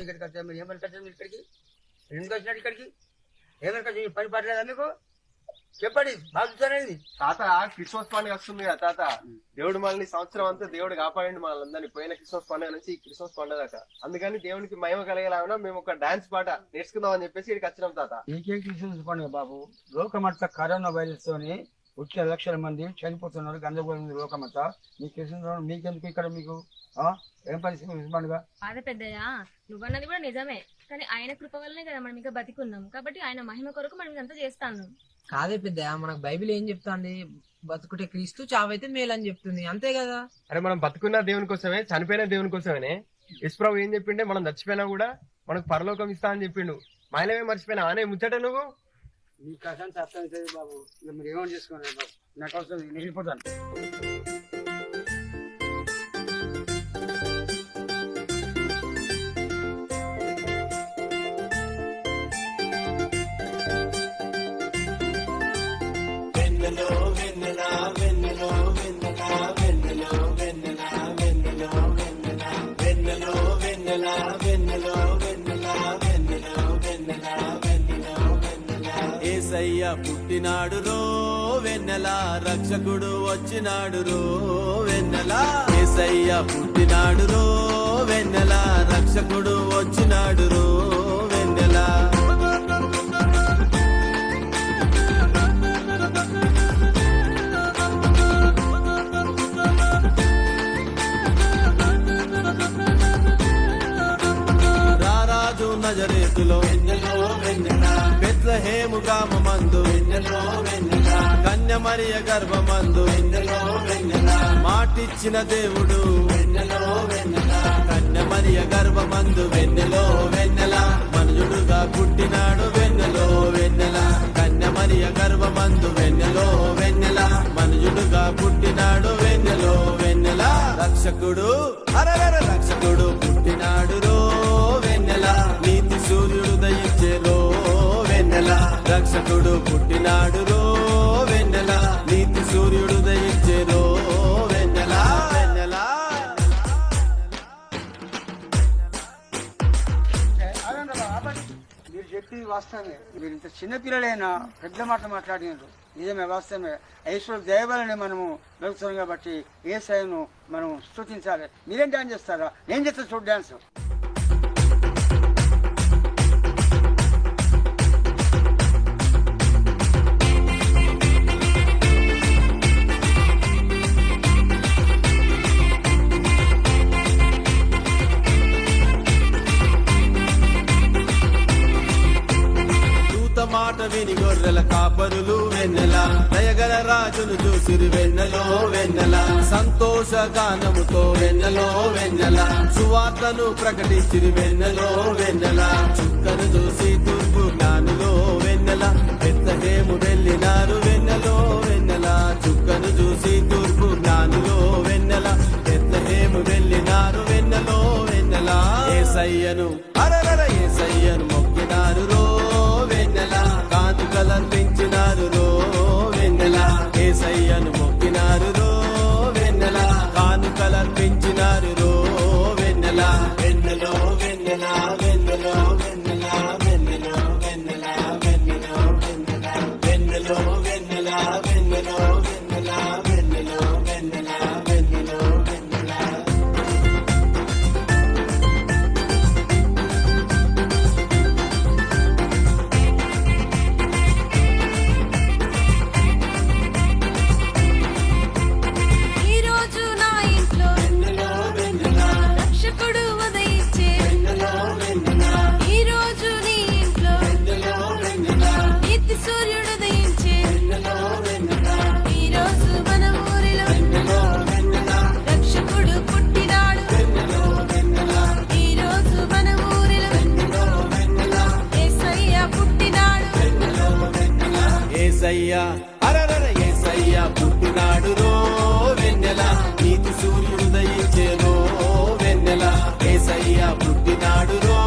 ఇక్కడికి వచ్చారు మీరు ఏమని వచ్చారు మీరు ఇక్కడికి? ఎందుకు వచ్చినట్టు ఇక్కడికి? ఏమని వచ్చి పని పడలేదా మీకు? చెప్పండి బాగా చూసారండి తాత క్రిస్మస్ పండుగ వస్తుంది కదా తాత. దేవుడు మనల్ని సంవత్సరం అంతా దేవుడు కాపాడండి మనల్ని పోయిన క్రిస్మస్ పండుగ నుంచి ఈ క్రిస్మస్ పండుగ దాకా. అందుకని దేవునికి మహిమ కలిగేలాగా మేము ఒక డాన్స్ పాట నేర్చుకుందాం అని చెప్పేసి ఇక్కడికి వచ్చినాం తాత. నీకే క్రిస్మస్ పండుగ బాబు? లోకమంతా కరోనా వైరస్ తోని వచ్చే లక్షల మంది చనిపోతున్నారు గందరగోళం లోకమంతా మీ క్రిస్మస్ పండుగ మీకెందుకు ఇక్కడ మీకు ఆ? ఏం క్రిస్మస్ పండుగ బాధ పెద్దయ్యా నువ్వన్నది కూడా నిజమే. కానీ ఆయన కృప వల్లనే కదా మనం ఇంకా బతికున్నాం. కాబట్టి ఆయన మహిమ కొరకు మనం ఇదంతా చేస్తాను కాదే పెద్ద మనకు బైబిల్ ఏం చెప్తాంది? బతుకుటే క్రీస్తు చావైతే మేలు అని చెప్తుంది. అంతే కదా? అరే మనం బతుకున్న దేవుని కోసమే చనిపోయిన దేవుని కోసమే యశ్ప్రభు ఏం చెప్పిండే? మనం చచ్చిపోయినా కూడా మనకు పరలోకం ఇస్తా అని చెప్పిండు. మాయలమే మర్చిపోయినా? అనే ముచ్చట నువ్వు? మీ కష్టం అర్థం అవుతుంది బాబు ఇక మీరు ఏమని చేసుకోండి బాబు. నాకు అవసరం నేను వెళ్ళిపోతాను. ఏసయ్య పుట్టినాడు రో వెన్నెల. రక్షకుడు వచ్చినాడు రో వెన్నెలా. ఏసయ్య పుట్టినాడు రో వెన్నెల. రక్షకుడు వచ్చినాడు రో వెన్నెల. రారాజు నజరేతులో. బెత్లహేము గ్రామమందు కన్య మరియ గర్భమందు. మాటిచ్చిన దేవుడు. కన్య మరియ గర్భమందు. వెన్నెలో వెన్నెల. మనుజుడుగా పుట్టినాడు వెన్నెలో వెన్నెల. కన్య మరియ గర్భమందు. వెన్నెలో వెన్నెల. మనుజుడుగా పుట్టినాడు వెన్నెలో వెన్నెల. రక్షకుడు రక్షకుడు పుట్టినాడు రో వెన్నెల నీతి సూర్యుడు దయించేలో వెన్నెల వెన్నెల. ఆగండి మీరు చెప్పింది వాస్తవమే. మీరు ఇంత చిన్నపిల్లలైనా పెద్ద మాట మాట్లాడినారు. నిజమే వాస్తవమే. ఐశ్వర్య దయవలనే మనము వెళ్తున్నాం కాబట్టి ఏ సైను మనం స్థుతించాలి మీరేం డాన్స్ చేస్తారా? నేను చేస్తా చూడు డాన్స్. మాట విని గొర్రెల కాపరులు వెన్నెల. దయగల రాజును చూసిరు వెన్నెలో వెన్నెల. సంతోష గానముతో వెన్నెలో వెన్నెల. సువార్తను ప్రకటించిరి వెన్నెలో వెన్నెల. చుక్కను చూసి తూర్పు జ్ఞానులో వెన్నెల. పెద్దదేము వెళ్ళినారు వెన్నెలో వెన్నెల. చుక్కను చూసి తూర్పు జ్ఞానులో వెన్నెల. పెద్దదేము వెళ్ళినారు వెన్నెలో వెన్నెల. ఏసయ్యను అరరర ఏసయ్యను మొక్కినారు రో 蓝丁 ఏసయ్యా అరరర రో వెన్నెల నీతి సూర్యుడు దయించేదో వెన్నెల. ఏసయ్యా పుట్టినాడు రో